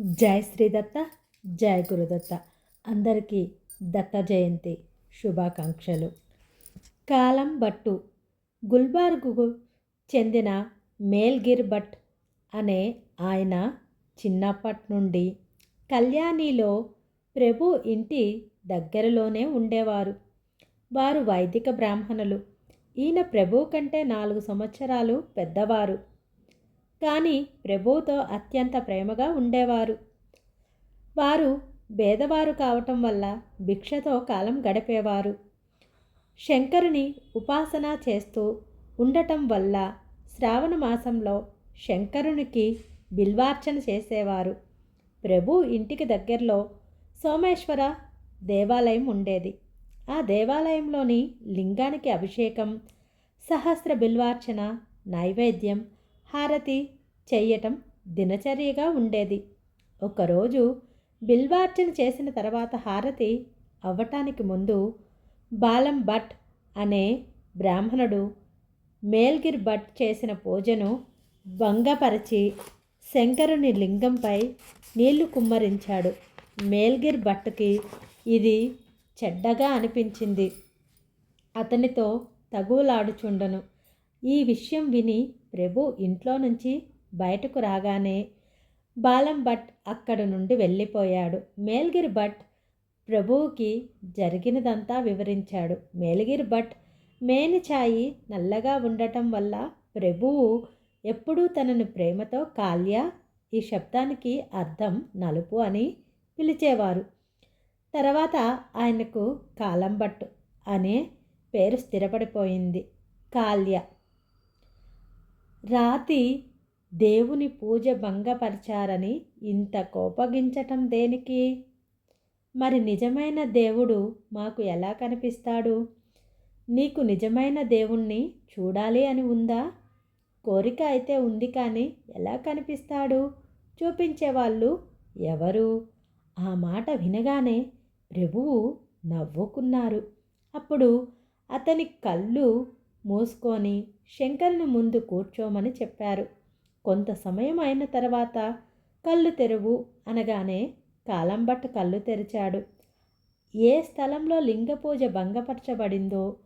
జై శ్రీదత్త జై గురుదత్త. అందరికీ దత్త జయంతి శుభాకాంక్షలు. కాలం భట్టు గుల్బార్గుకు చెందిన మేల్గిర్ భట్ అనే ఆయన చిన్నప్పటి నుండి కళ్యాణిలో ప్రభు ఇంటి దగ్గరలోనే ఉండేవారు. వారు వైదిక బ్రాహ్మణులు. ఈయన ప్రభు కంటే నాలుగు సంవత్సరాలు పెద్దవారు. కానీ ప్రభువుతో అత్యంత ప్రేమగా ఉండేవారు. వారు బేదవారు కావటం వల్ల భిక్షతో కాలం గడిపేవారు. శంకరుని ఉపాసన చేస్తూ ఉండటం వల్ల శ్రావణ మాసంలో శంకరునికి బిల్వార్చన చేసేవారు. ప్రభు ఇంటికి దగ్గరలో సోమేశ్వర దేవాలయం ఉండేది. ఆ దేవాలయంలోని లింగానికి అభిషేకం సహస్ర బిల్వార్చన నైవేద్యం హారతి చెయ్యటం దినచర్యగా ఉండేది. ఒకరోజు బిల్వార్చన చేసిన తర్వాత హారతి అవ్వటానికి ముందు బాలం భట్ అనే బ్రాహ్మణుడు మేల్గిర్ భట్ చేసిన పూజను భంగపరచి శంకరుని లింగంపై నీళ్ళు కుమ్మరించాడు. మేల్గిర్ భట్కి ఇది చెడ్డగా అనిపించింది. అతనితో తగులాడుచుండను. ఈ విషయం విని ప్రభు ఇంట్లో నుంచి బయటకు రాగానే బాలం భట్ అక్కడి నుండి వెళ్ళిపోయాడు. మేల్గిరి భట్ ప్రభువుకి జరిగినదంతా వివరించాడు. మేల్గిరి భట్ మేనిఛాయి నల్లగా ఉండటం వల్ల ప్రభువు ఎప్పుడూ తనను ప్రేమతో కాల్య ఈ శబ్దానికి అర్థం నలుపు అని పిలిచేవారు. తర్వాత ఆయనకు కాలంబట్ అనే పేరు స్థిరపడిపోయింది. కాల్య రాతి దేవుని పూజ భంగపరిచారని ఇంత కోపగించటం దేనికి? మరి నిజమైన దేవుడు మాకు ఎలా కనిపిస్తాడు? నీకు నిజమైన దేవుణ్ణి చూడాలి అని ఉందా? కోరిక అయితే ఉంది కానీ ఎలా కనిపిస్తాడు? చూపించేవాళ్ళు ఎవరు? ఆ మాట వినగానే ప్రభువు నవ్వుకున్నారు. అప్పుడు అతని కళ్ళు మూసుకొని శంకరుని ముందు కూర్చోమని చెప్పారు. కొంత సమయం అయిన తర్వాత కళ్ళు తెరువు అనగానే కాలంబట్ కళ్ళు తెరిచాడు. ఏ స్థలంలో లింగపూజ భంగపరచబడిందో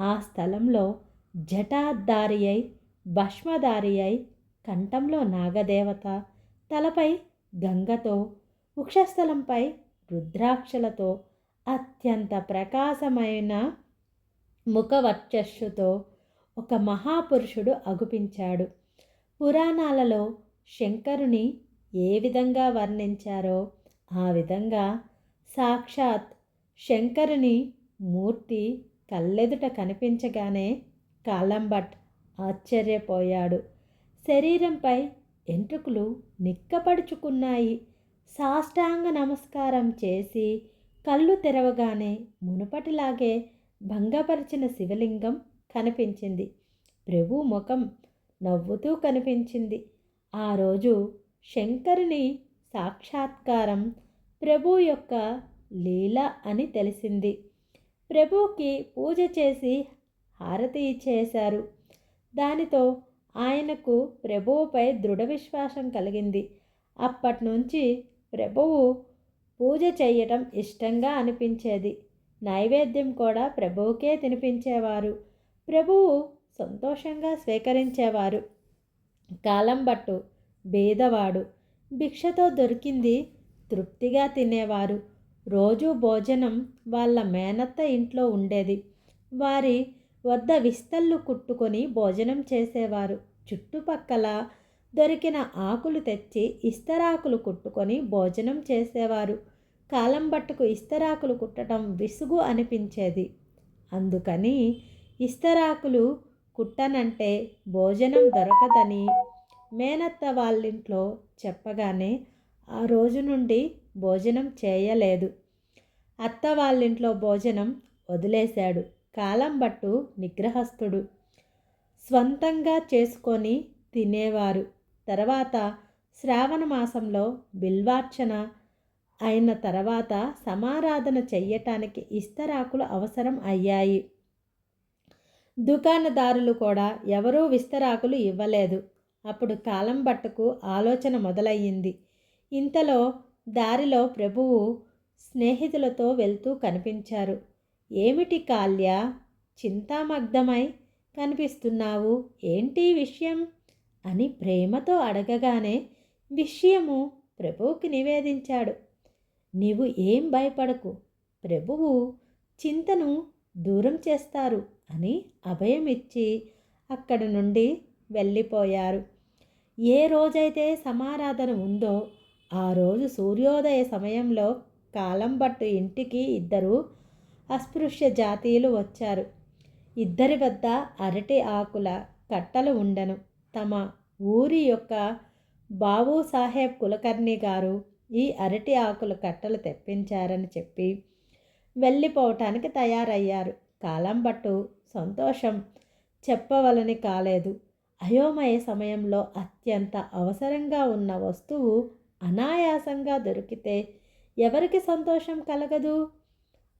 ఆ స్థలంలో జటాధారి అయి భస్మధారి అయి కంఠంలో నాగదేవత తలపై గంగతో వృక్షస్థలంపై రుద్రాక్షలతో అత్యంత ప్రకాశమైన ముఖవర్చస్సుతో ఒక మహాపురుషుడు అగుపించాడు. పురాణాలలో శంకరుని ఏ విధంగా వర్ణించారో ఆ విధంగా సాక్షాత్ శంకరుని మూర్తి కళ్ళెదుట కనిపించగానే కాలంబట్ ఆశ్చర్యపోయాడు. శరీరంపై ఎంట్రుకులు నిక్కపడుచుకున్నాయి. సాష్టాంగ నమస్కారం చేసి కళ్ళు తెరవగానే మునుపటిలాగే భంగపరిచిన శివలింగం కనిపించింది. ప్రభు ముఖం నవ్వుతూ కనిపించింది. ఆ రోజు శంకరుని సాక్షాత్కారం ప్రభు యొక్క లీల అని తెలిసింది. ప్రభుకి పూజ చేసి హారతి ఇచ్చేశారు. దానితో ఆయనకు ప్రభువుపై దృఢ విశ్వాసం కలిగింది. అప్పటి నుంచి ప్రభువు పూజ చేయటం ఇష్టంగా అనిపించేది. నైవేద్యం కూడా ప్రభువుకే తినిపించేవారు. ప్రభువు సంతోషంగా స్వీకరించేవారు. కాలం బట్టు బీదవాడు భిక్షతో దొరికింది తృప్తిగా తినేవారు. రోజు భోజనం వాళ్ళ మేనత్త ఇంట్లో ఉండేది. వారి వద్ద విస్తళ్ళు కుట్టుకొని భోజనం చేసేవారు. చుట్టుపక్కల దొరికిన ఆకులు తెచ్చి ఇస్తరాకులు కుట్టుకొని భోజనం చేసేవారు. కాలం బట్టుకు ఇస్తరాకులు కుట్టడం విసుగు అనిపించేది. అందుకని ఇస్తరాకులు కుట్టనంటే భోజనం దొరకదని మేనత్త వాళ్ళింట్లో చెప్పగానే ఆ రోజు నుండి భోజనం చేయలేదు. అత్త వాళ్ళింట్లో భోజనం వదిలేశాడు. కాలం బట్టు నిగ్రహస్థుడు. స్వంతంగా చేసుకొని తినేవారు. తర్వాత శ్రావణ మాసంలో బిల్వార్చన అయిన తర్వాత సమారాధన చెయ్యటానికి ఇస్తరాకులు అవసరం అయ్యాయి. దుకాణదారులు కూడా ఎవరూ విస్తరాకులు ఇవ్వలేదు. అప్పుడు కాలం బట్టకు ఆలోచన మొదలయ్యింది. ఇంతలో దారిలో ప్రభువు స్నేహితులతో వెళ్తూ కనిపించారు. ఏమిటి కాల్య? చింతామగ్ధమై కనిపిస్తున్నావు? ఏంటి విషయం అని ప్రేమతో అడగగానే విషయము ప్రభువుకి నివేదించాడు. నీవు ఏం భయపడకు. ప్రభువు చింతను దూరం చేస్తారు. అని అభయం ఇచ్చి అక్కడి నుండి వెళ్ళిపోయారు. ఏ రోజైతే సమారాధన ఉందో ఆ రోజు సూర్యోదయ సమయంలో కాలం బట్టు ఇంటికి ఇద్దరు అస్పృశ్య జాతీయులు వచ్చారు. ఇద్దరి వద్ద అరటి ఆకుల కట్టలు ఉండను. తమ ఊరి యొక్క బాబు సాహెబ్ కులకర్ణి గారు ఈ అరటి ఆకుల కట్టలు తెప్పించారని చెప్పి వెళ్ళిపోవటానికి తయారయ్యారు. కాలం బట్టు సంతోషం చెప్పవలని కాలేదు. అయోమయ సమయంలో అత్యంత అవసరంగా ఉన్న వస్తువు అనాయాసంగా దొరికితే ఎవరికి సంతోషం కలగదు?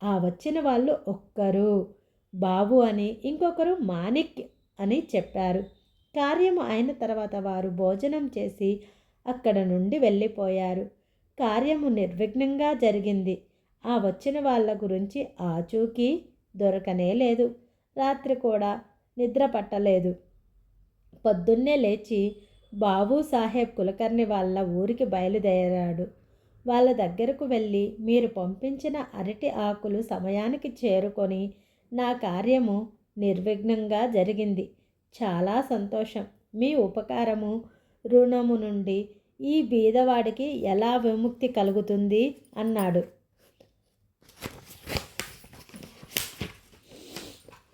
ఆ వచ్చిన వాళ్ళు ఒక్కరు. బాబు అని ఇంకొకరు మాణిక్ అని చెప్పారు. కార్యము అయిన తర్వాత వారు భోజనం చేసి అక్కడ నుండి వెళ్ళిపోయారు. కార్యము నిర్విఘ్నంగా జరిగింది. ఆ వచ్చిన వాళ్ళ గురించి ఆచూకీ దొరకనే లేదు. రాత్రి కూడా నిద్ర పట్టలేదు. పొద్దున్నే లేచి బాబు సాహెబ్ కులకర్ణి వాళ్ళ ఊరికి బయలుదేరాడు. వాళ్ళ దగ్గరకు వెళ్ళి మీరు పంపించిన అరటి ఆకులు సమయానికి చేరుకొని నా కార్యము నిర్విఘ్నంగా జరిగింది. చాలా సంతోషం. మీ ఉపకారము రుణము నుండి ఈ బీదవాడికి ఎలా విముక్తి కలుగుతుంది? అన్నాడు.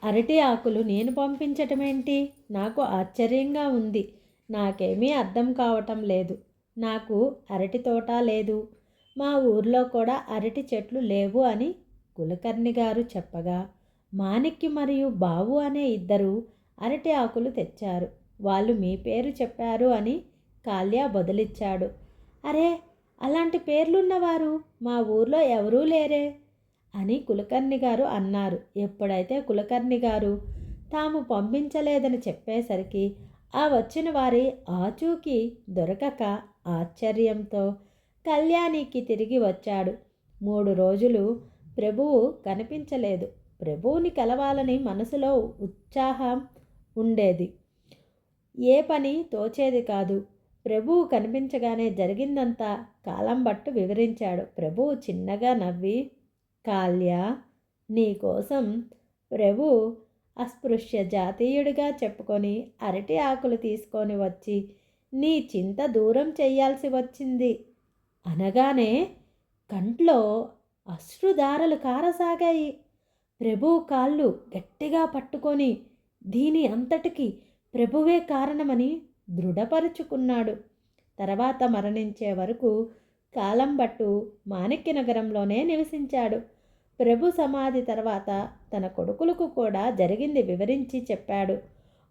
అరటి ఆకులు నేను పంపించటమేంటి నాకు ఆశ్చర్యంగా ఉంది. నాకేమీ అర్థం కావటం లేదు. నాకు అరటి తోట లేదు. మా ఊర్లో కూడా అరటి చెట్లు లేవు అని కులకర్ణి గారు చెప్పగా మాణిక్య మరియు బావు అనే ఇద్దరు అరటి ఆకులు తెచ్చారు. వాళ్ళు మీ పేరు చెప్పారు అని కాల్యా బదులిచ్చాడు. అరే అలాంటి పేర్లున్నవారు మా ఊర్లో ఎవరూ లేరే. అని కులకర్ణి గారు అన్నారు. ఎప్పుడైతే కులకర్ణి గారు తాము పంపించలేదని చెప్పేసరికి ఆ వచ్చిన వారి ఆచూకీ దొరకక ఆశ్చర్యంతో కళ్యాణికి తిరిగి వచ్చాడు. మూడు రోజులు ప్రభువు కనిపించలేదు. ప్రభువుని కలవాలని మనసులో ఉత్సాహం ఉండేది. ఏ పని తోచేది కాదు. ప్రభువు కనిపించగానే జరిగిందంతా కాలం బట్టు వివరించాడు. ప్రభువు చిన్నగా నవ్వి కాల్య నీకోసం ప్రభు అస్పృశ్య జాతీయుడిగా చెప్పుకొని అరటి ఆకులు తీసుకొని వచ్చి నీ చింత దూరం చేయాల్సి వచ్చింది. అనగానే కంట్లో అశ్రుధారలు కారసాగాయి. ప్రభు కాళ్ళు గట్టిగా పట్టుకొని దీని అంతటికి ప్రభువే కారణమని దృఢపరుచుకున్నాడు. తర్వాత మరణించే వరకు కాలం బట్టు మాణిక్య నగరంలోనే నివసించాడు. ప్రభు సమాధి తర్వాత తన కొడుకులకు కూడా జరిగింది వివరించి చెప్పాడు.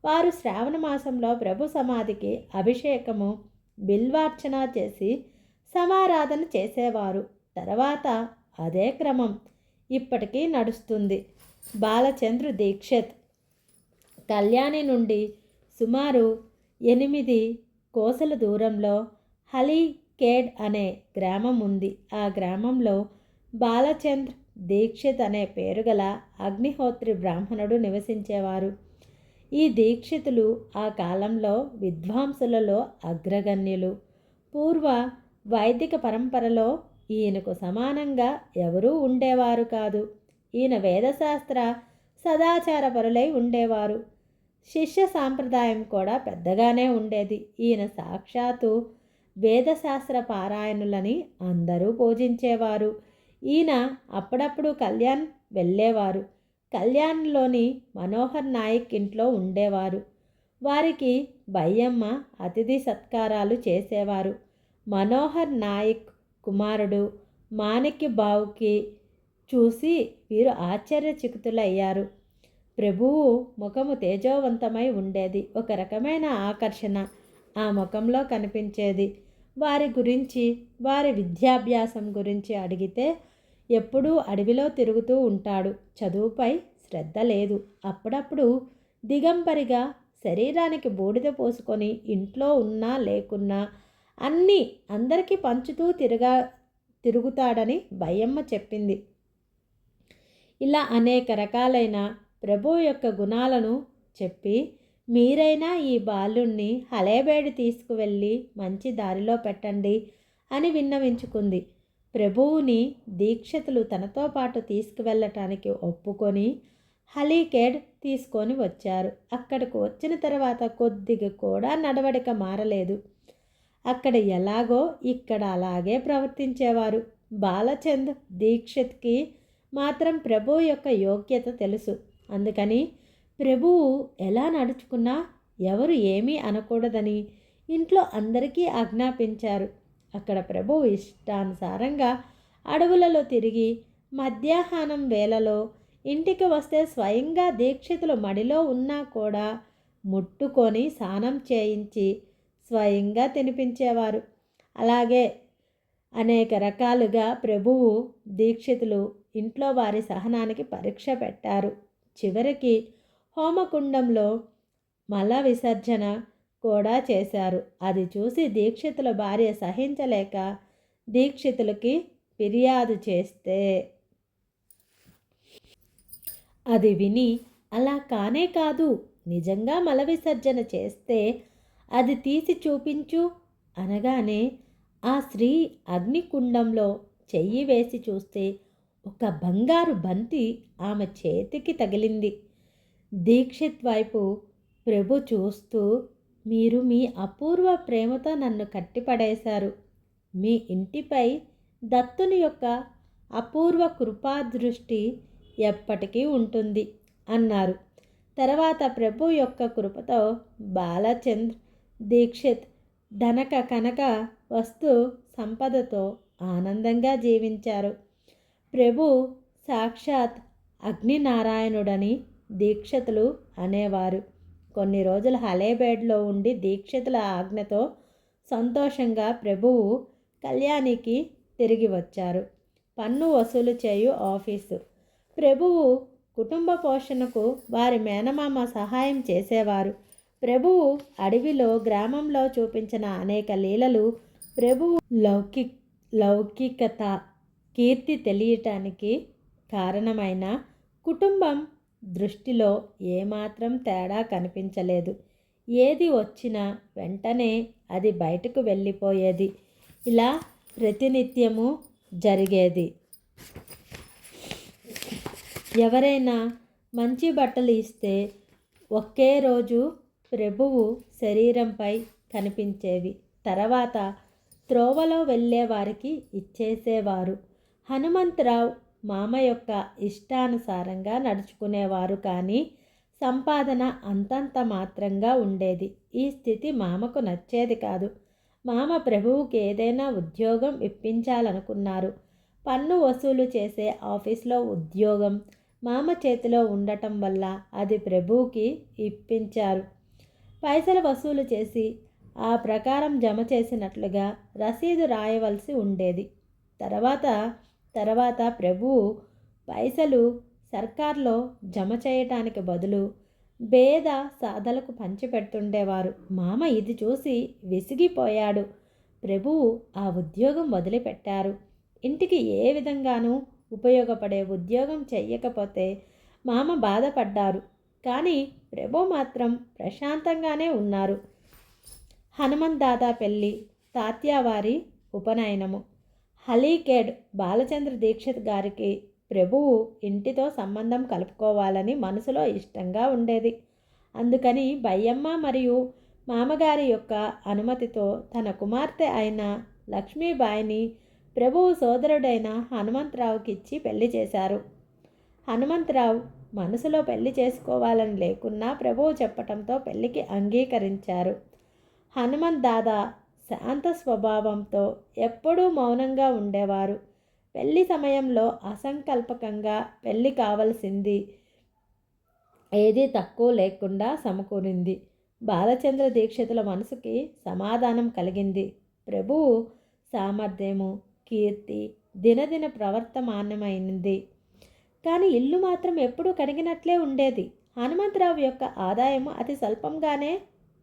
వారు శ్రావణ మాసంలో ప్రభు సమాధికి అభిషేకము బిల్వార్చన చేసి సమారాధన చేసేవారు. తర్వాత అదే క్రమం ఇప్పటికీ నడుస్తుంది. బాలచంద్ర దీక్షిత్ కళ్యాణి నుండి సుమారు ఎనిమిది కోసల దూరంలో హలీ కేడ్ అనే గ్రామం ఉంది. ఆ గ్రామంలో బాలచంద్ర దీక్షిత్ అనే పేరుగల అగ్నిహోత్రి బ్రాహ్మణుడు నివసించేవారు. ఈ దీక్షితులు ఆ కాలంలో విద్వాంసులలో అగ్రగణ్యులు. పూర్వ వైదిక పరంపరలో ఈయనకు సమానంగా ఎవరూ ఉండేవారు కాదు. ఈయన వేదశాస్త్ర సదాచారపరులై ఉండేవారు. శిష్య సాంప్రదాయం కూడా పెద్దగానే ఉండేది. ఈయన సాక్షాత్తు వేదశాస్త్ర పారాయణులని అందరూ పూజించేవారు. ఈయన అప్పుడప్పుడు కళ్యాణ్ వెళ్ళేవారు. కళ్యాణ్లోని మనోహర్ నాయక్ ఇంట్లో ఉండేవారు. వారికి బయ్యమ్మ అతిథి సత్కారాలు చేసేవారు. మనోహర్ నాయక్ కుమారుడు మాణిక్య బావుకి చూసి వీరు ఆశ్చర్యచకితులయ్యారు. ప్రభువు ముఖము తేజోవంతమై ఉండేది. ఒక రకమైన ఆకర్షణ ఆ ముఖంలో కనిపించేది. వారి గురించి వారి విద్యాభ్యాసం గురించి అడిగితే ఎప్పుడూ అడవిలో తిరుగుతూ ఉంటాడు. చదువుపై శ్రద్ధ లేదు. అప్పుడప్పుడు దిగంబరిగా శరీరానికి బూడిద పోసుకొని ఇంట్లో ఉన్నా లేకున్నా అన్నీ అందరికీ పంచుతూ తిరగా తిరుగుతాడని భయమ్మ చెప్పింది. ఇలా అనేక రకాలైన ప్రభు యొక్క గుణాలను చెప్పి మీరైనా ఈ బాలుణ్ణి హలేబేడి తీసుకువెళ్ళి మంచి దారిలో పెట్టండి అని విన్నవించుకుంది. ప్రభువుని దీక్షతులు తనతో పాటు తీసుకువెళ్ళటానికి ఒప్పుకొని హలీకేడ్ తీసుకొని వచ్చారు. అక్కడికి వచ్చిన తర్వాత కొద్దిగా కూడా నడవడిక మారలేదు. అక్కడ ఎలాగో ఇక్కడ అలాగే ప్రవర్తించేవారు. బాలచంద్ దీక్షిత్కి మాత్రం ప్రభు యొక్క యోగ్యత తెలుసు. అందుకని ప్రభువు ఎలా నడుచుకున్నా ఎవరు ఏమీ అనకూడదని ఇంట్లో అందరికీ ఆజ్ఞాపించారు. అక్కడ ప్రభువు ఇష్టానుసారంగా అడవులలో తిరిగి మధ్యాహ్నం వేళలో ఇంటికి వస్తే స్వయంగా దీక్షితులు మడిలో ఉన్నా కూడా ముట్టుకొని స్నానం చేయించి స్వయంగా తినిపించేవారు. అలాగే అనేక రకాలుగా ప్రభువు దీక్షితులు ఇంట్లో వారి సహనానికి పరీక్ష పెట్టారు. చివరికి హోమకుండంలో మల విసర్జన కూడా చేశారు. అది చూసి దీక్షితుల భార్య సహించలేక దీక్షితులకి ఫిర్యాదు చేస్తే. అది విని అలా కానే కాదు. నిజంగా మల విసర్జన చేస్తే అది తీసి చూపించు అనగానే ఆ స్త్రీ అగ్నికుండంలో చెయ్యి వేసి చూస్తే ఒక బంగారు బంతి ఆమె చేతికి తగిలింది. దీక్షిత్ వైపు ప్రభు చూస్తూ మీరు మీ అపూర్వ ప్రేమతో నన్ను కట్టిపడేశారు. మీ ఇంటిపై దత్తుని యొక్క అపూర్వ కృపాదృష్టి ఎప్పటికీ ఉంటుంది అన్నారు. తర్వాత ప్రభు యొక్క కృపతో బాలచంద్ర దీక్షిత్ ధనక కనక వస్తు సంపదతో ఆనందంగా జీవించారు. ప్రభు సాక్షాత్ అగ్నినారాయణుడని దీక్షతులు అనేవారు. కొన్ని రోజులు హలేబేడ్లో ఉండి దీక్షితుల ఆజ్ఞతో సంతోషంగా ప్రభువు కళ్యాణికి తిరిగి వచ్చారు. పన్ను వసూలు చేయు ఆఫీసు. ప్రభువు కుటుంబ పోషణకు వారి మేనమామ సహాయం చేసేవారు. ప్రభువు అడవిలో గ్రామంలో చూపించిన అనేక లీలలు ప్రభువు లౌకి లౌకికత కీర్తి తెలియటానికి కారణమైన కుటుంబం దృష్టిలో ఏమాత్రం తేడా కనిపించలేదు. ఏది వచ్చినా వెంటనే అది బయటకు వెళ్ళిపోయేది. ఇలా ప్రతినిత్యము జరిగేది. ఎవరైనా మంచి బట్టలు ఇస్తే ఒకే రోజు ప్రభువు శరీరంపై కనిపించేవి. తర్వాత త్రోవలో వెళ్ళే వారికి ఇచ్చేసేవారు. హనుమంతరావు మామ యొక్క ఇష్టానుసారంగా నడుచుకునేవారు కానీ సంపాదన అంతంత మాత్రంగా ఉండేది. ఈ స్థితి మామకు నచ్చేది కాదు. మామ ప్రభువుకి ఏదైనా ఉద్యోగం ఇప్పించాలనుకున్నారు. పన్ను వసూలు చేసే ఆఫీస్లో ఉద్యోగం మామ చేతిలో ఉండటం వల్ల అది ప్రభువుకి ఇప్పించారు. పైసలు వసూలు చేసి ఆ ప్రకారం జమ చేసినట్లుగా రసీదు రాయవలసి ఉండేది. తర్వాత తర్వాత ప్రభువు పైసలు సర్కార్లో జమ చేయటానికి బదులు భేద సాధలకు పంచిపెడుతుండేవారు. మామ ఇది చూసి విసిగిపోయాడు. ప్రభువు ఆ ఉద్యోగం వదిలిపెట్టారు. ఇంటికి ఏ విధంగానూ ఉపయోగపడే ఉద్యోగం చెయ్యకపోతే మామ బాధపడ్డారు. కానీ ప్రభు మాత్రం ప్రశాంతంగానే ఉన్నారు. హనుమంత్ దాదా పెళ్ళి తాత్యావారి ఉపనయనము. హలీకేడ్ బాలచంద్ర దీక్షిత్ గారికి ప్రభువు ఇంటితో సంబంధం కలుపుకోవాలని మనసులో ఇష్టంగా ఉండేది. అందుకని బయ్యమ్మ మరియు మామగారి యొక్క అనుమతితో తన కుమార్తె అయిన లక్ష్మీబాయిని ప్రభువు సోదరుడైన హనుమంతరావుకి ఇచ్చి పెళ్ళి చేశారు. హనుమంతరావు మనసులో పెళ్ళి చేసుకోవాలని లేకున్నా ప్రభువు చెప్పటంతో పెళ్ళికి అంగీకరించారు. హనుమంత్ దాదా శాంత స్వభావంతో ఎప్పుడూ మౌనంగా ఉండేవారు. పెళ్ళి సమయంలో అసంకల్పకంగా పెళ్ళి కావలసింది ఏదీ తక్కువ లేకుండా సమకూరింది. బాలచంద్ర దీక్షితుల మనసుకి సమాధానం కలిగింది. ప్రభువు సామర్థ్యము కీర్తి దినదిన ప్రవర్తమానమైనది కానీ ఇల్లు మాత్రం ఎప్పుడూ కడిగినట్లే ఉండేది. హనుమంతరావు యొక్క ఆదాయం అతి స్వల్పంగానే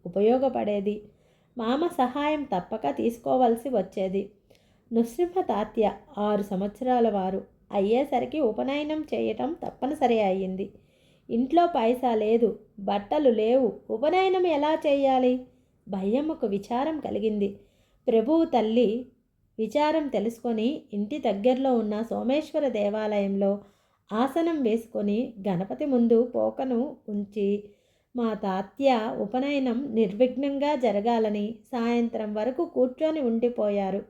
ఉపయోగపడేది. మామ సహాయం తప్పక తీసుకోవలసి వచ్చేది. నృసింహ తాత్య ఆరు సంవత్సరాల వారు. అయ్యేసరికి ఉపనయనం చేయటం తప్పనిసరి అయ్యింది. ఇంట్లో పైసా లేదు. బట్టలు లేవు. ఉపనయనం ఎలా చేయాలి? భయ్యమ్మకు విచారం కలిగింది. ప్రభువు తల్లి విచారం తెలుసుకొని ఇంటి దగ్గరలో ఉన్న సోమేశ్వర దేవాలయంలో ఆసనం వేసుకొని గణపతి ముందు పోకను ఉంచి మా తాత్య ఉపనయనం నిర్విఘ్నంగా జరగాలని సాయంత్రం వరకు కూర్చొని ఉండిపోయారు.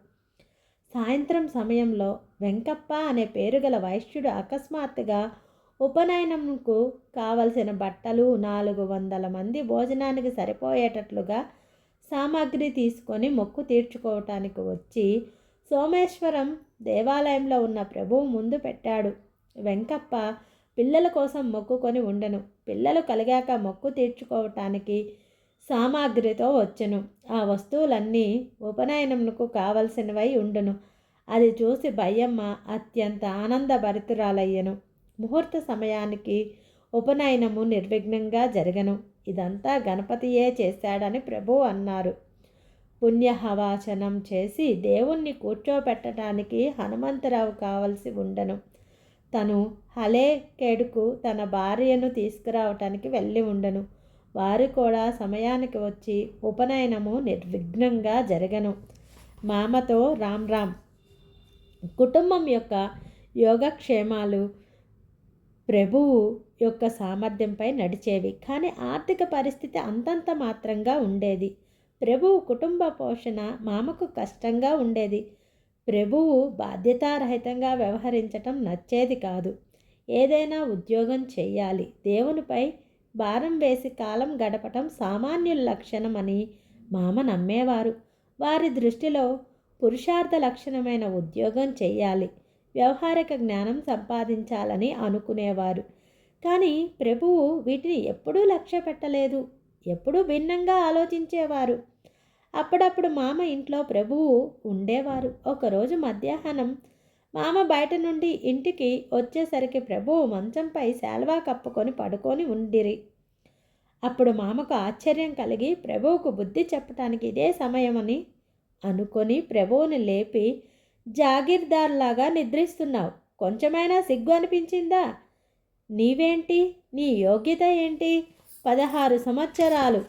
సాయంత్రం సమయంలో వెంకప్ప అనే పేరు గల వైశ్యుడు అకస్మాత్తుగా ఉపనయనంకు కావలసిన బట్టలు నాలుగు వందల మంది భోజనానికి సరిపోయేటట్లుగా సామాగ్రి తీసుకొని మొక్కు తీర్చుకోవటానికి వచ్చి సోమేశ్వరం దేవాలయంలో ఉన్న ప్రభువు ముందు పెట్టాడు. వెంకప్ప పిల్లల కోసం మొక్కుకొని ఉండను. పిల్లలు కలిగాక మొక్కు తీర్చుకోవటానికి సామాగ్రితో వచ్చెను. ఆ వస్తువులన్నీ ఉపనయనమునకు కావలసినవై ఉండును. అది చూసి భయ్యమ్మ అత్యంత ఆనందభరితురాలయ్యను. ముహూర్త సమయానికి ఉపనయనము నిర్విఘ్నంగా జరగను. ఇదంతా గణపతియే చేశాడని ప్రభు అన్నారు. పుణ్యహవాచనం చేసి దేవుణ్ణి కూర్చోపెట్టడానికి హనుమంతరావు కావలసి ఉండను. తను హలేకేడుకు తన భార్యను తీసుకురావటానికి వెళ్ళి ఉండను. వారు కూడా సమయానికి వచ్చి ఉపనయనము నిర్విఘ్నంగా జరగను. మామతో రామ్ రామ్. కుటుంబం యొక్క యోగక్షేమాలు ప్రభువు యొక్క సామర్థ్యంపై నడిచేవి. కానీ ఆర్థిక పరిస్థితి అంతంత మాత్రంగా ఉండేది. ప్రభువు కుటుంబ పోషణ మామకు కష్టంగా ఉండేది. ప్రభువు బాధ్యతారహితంగా వ్యవహరించటం నచ్చేది కాదు. ఏదైనా ఉద్యోగం చేయాలి. దేవునిపై భారం వేసి కాలం గడపటం సామాన్యుల లక్షణమని మామ నమ్మేవారు. వారి దృష్టిలో పురుషార్థ లక్షణమైన ఉద్యోగం చేయాలి. వ్యవహారిక జ్ఞానం సంపాదించాలని అనుకునేవారు. కానీ ప్రభువు వీటిని ఎప్పుడూ లక్ష్య పెట్టలేదు ఎప్పుడూ భిన్నంగా ఆలోచించేవారు. అప్పుడప్పుడు మామ ఇంట్లో ప్రభువు ఉండేవారు. ఒకరోజు మధ్యాహ్నం మామ బయట నుండి ఇంటికి వచ్చేసరికి ప్రభువు మంచంపై శాల్వా కప్పుకొని పడుకొని ఉండిరి. అప్పుడు మామకు ఆశ్చర్యం కలిగి ప్రభువుకు బుద్ధి చెప్పటానికి ఇదే సమయమని అనుకొని ప్రభువుని లేపి జాగీర్దార్లాగా నిద్రిస్తున్నావు. కొంచెమైనా సిగ్గు అనిపించిందా? నీవేంటి? నీ యోగ్యత ఏంటి? పదహారు సంవత్సరాలు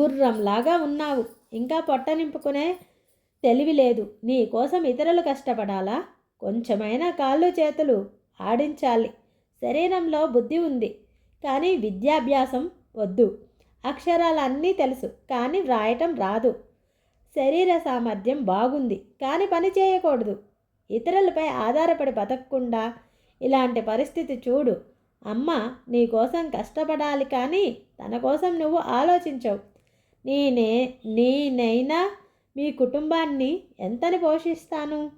గుర్రంలాగా ఉన్నావు. ఇంకా పొట్ట నింపుకునే తెలివి లేదు. నీ కోసం ఇతరులు కష్టపడాలా? కొంచెమైనా కాళ్ళు చేతులు ఆడించాలి. శరీరంలో బుద్ధి ఉంది. కానీ విద్యాభ్యాసం వద్దు. అక్షరాలన్నీ తెలుసు. కానీ వ్రాయటం రాదు. శరీర సామర్థ్యం బాగుంది. కానీ పని చేయకూడదు. ఇతరులపై ఆధారపడి బతకకుండా ఇలాంటి పరిస్థితి చూడు. అమ్మ నీ కోసం కష్టపడాలి కానీ తన కోసం నువ్వు ఆలోచించవు. నేనే నేనైనా మీ కుటుంబాన్ని ఎంతని పోషిస్తాను?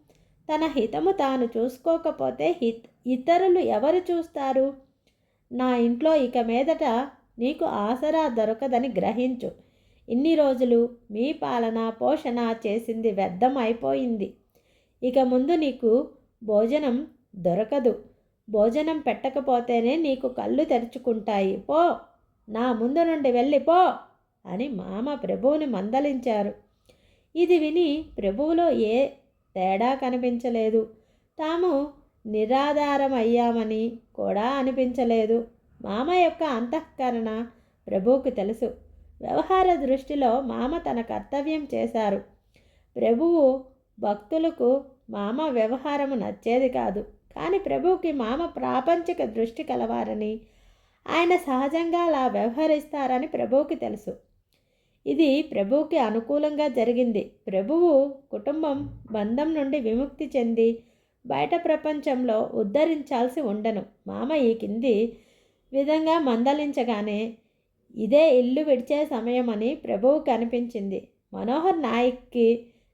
తన హితము తాను చూసుకోకపోతే హిత్ ఇతరులు ఎవరు చూస్తారు? నా ఇంట్లో ఇక మీదట నీకు ఆసరా దొరకదని గ్రహించు. ఇన్ని రోజులు మీ పాలన పోషణ చేసింది వ్యర్థం అయిపోయింది. ఇక ముందు నీకు భోజనం దొరకదు. భోజనం పెట్టకపోతేనే నీకు కళ్ళు తెరుచుకుంటాయి. పో నా ముందు నుండి వెళ్ళి పో. అని మామ ప్రభువుని మందలించారు. ఇది విని ప్రభువులో ఏ తేడా కనిపించలేదు. తాము నిరాధారమయ్యామని కూడా అనిపించలేదు. మామ యొక్క అంతఃకరణ ప్రభువుకు తెలుసు. వ్యవహార దృష్టిలో మామ తన కర్తవ్యం చేశారు. ప్రభువు భక్తులకు మామ వ్యవహారము నచ్చేది కాదు. కానీ ప్రభువుకి మామ ప్రాపంచిక దృష్టి కలవారని ఆయన సహజంగా అలా వ్యవహరిస్తారని ప్రభువుకి తెలుసు. ఇది ప్రభువుకి అనుకూలంగా జరిగింది. ప్రభువు కుటుంబం బంధం నుండి విముక్తి చెంది బయట ప్రపంచంలో ఉద్ధరించాల్సి ఉండను. మామ ఈ కింది విధంగా మందలించగానే ఇదే ఇల్లు విడిచే సమయమని ప్రభువుకి అనిపించింది మనోహర్ నాయక్కి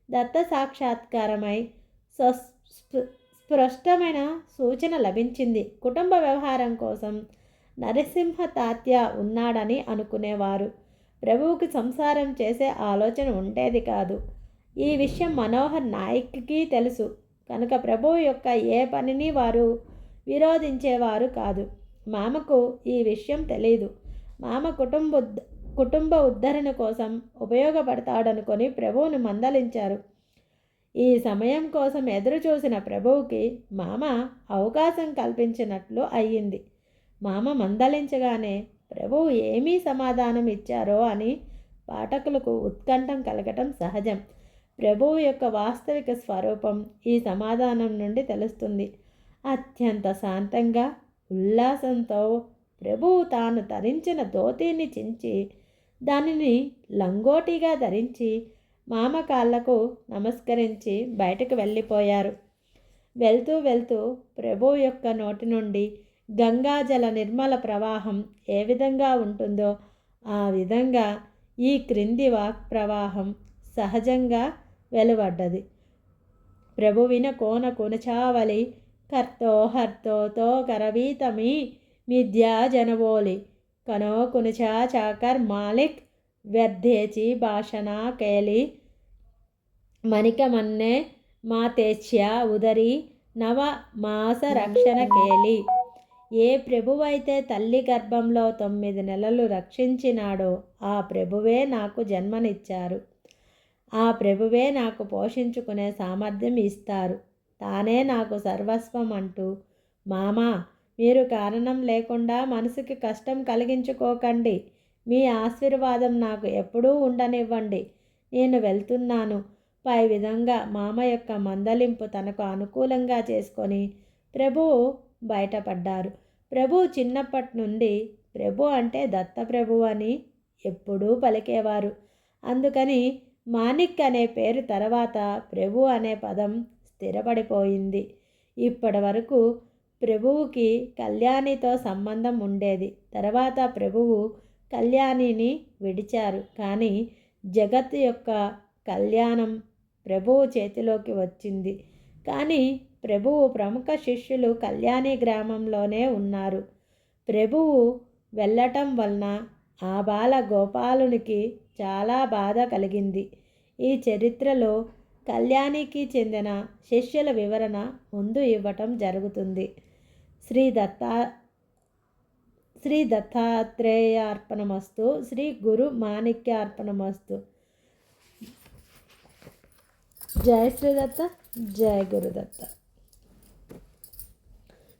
దత్త సాక్షాత్కారమై స్పష్టమైన సూచన లభించింది. కుటుంబ వ్యవహారం కోసం నరసింహ తాత్య ఉన్నాడని అనుకునేవారు. ప్రభువుకి సంసారం చేసే ఆలోచన ఉండేది కాదు. ఈ విషయం మనోహర్ నాయక్కి తెలుసు. కనుక ప్రభువు యొక్క ఏ పనిని వారు విరోధించేవారు కాదు. మామకు ఈ విషయం తెలీదు. మామ కుటుంబ కుటుంబ ఉద్ధరణ కోసం ఉపయోగపడతాడనుకొని ప్రభువును మందలించారు. ఈ సమయం కోసం ఎదురు చూసిన ప్రభువుకి మామ అవకాశం కల్పించినట్లు అయ్యింది. మామ మందలించగానే ప్రభువు ఏమీ సమాధానం ఇచ్చారో అని పాఠకులకు ఉత్కంఠం కలగటం సహజం. ప్రభువు యొక్క వాస్తవిక స్వరూపం ఈ సమాధానం నుండి తెలుస్తుంది. అత్యంత శాంతంగా ఉల్లాసంతో ప్రభువు తాను ధరించిన ధోతీని చించి దానిని లంగోటిగా ధరించి మామ కాళ్ళకు నమస్కరించి బయటకు వెళ్ళిపోయారు. వెళ్తూ వెళ్తూ ప్రభు యొక్క నోటి నుండి గంగాజల నిర్మల ప్రవాహం ఏ విధంగా ఉంటుందో ఆ విధంగా ఈ క్రింది వాక్ ప్రవాహం సహజంగా వెలువడ్డది. ప్రభువిన కోన కొనచావలి కర్తో హర్తోతో కరవీతమి మిథ్యా జనవోలి కనో కునుచా చాకర్ మాలిక్ వ్యర్థేచి భాషణ కేలి మణికమన్నే మాతేచ్య ఉదరి నవ మాస రక్షణ కేలి. ఏ ప్రభువైతే తల్లి గర్భంలో తొమ్మిది నెలలు రక్షించినాడో ఆ ప్రభువే నాకు జన్మనిచ్చారు. ఆ ప్రభువే నాకు పోషించుకునే సామర్థ్యం ఇస్తారు. తానే నాకు సర్వస్వం అంటూ మామా మీరు కారణం లేకుండా మనసుకి కష్టం కలిగించుకోకండి. మీ ఆశీర్వాదం నాకు ఎప్పుడూ ఉండనివ్వండి. నేను వెళ్తున్నాను. పై విధంగా మామ యొక్క మందలింపు తనకు అనుకూలంగా చేసుకొని ప్రభువు బయటపడ్డారు. ప్రభు చిన్నప్పటి నుండి ప్రభు అంటే దత్తప్రభు అని ఎప్పుడూ పలికేవారు. అందుకని మాణిక్ అనే పేరు తర్వాత ప్రభు అనే పదం స్థిరపడిపోయింది. ఇప్పటి వరకు ప్రభువుకి కళ్యాణితో సంబంధం ఉండేది. తర్వాత ప్రభువు కళ్యాణిని విడిచారు. కానీ జగత్ యొక్క కళ్యాణం ప్రభువు చేతిలోకి వచ్చింది. కానీ ప్రభువు ప్రముఖ శిష్యులు కళ్యాణి గ్రామంలోనే ఉన్నారు. ప్రభువు వెళ్ళటం వలన ఆ బాల గోపాలునికి చాలా బాధ కలిగింది. ఈ చరిత్రలో కళ్యాణికి చెందిన శిష్యుల వివరణ ముందు ఇవ్వటం జరుగుతుంది. శ్రీ దత్తా శ్రీ దత్తాత్రేయార్పణమస్తు శ్రీ గురు మాణిక్యార్పణమస్తు. జయ శ్రీదత్త జయ గురుదత్త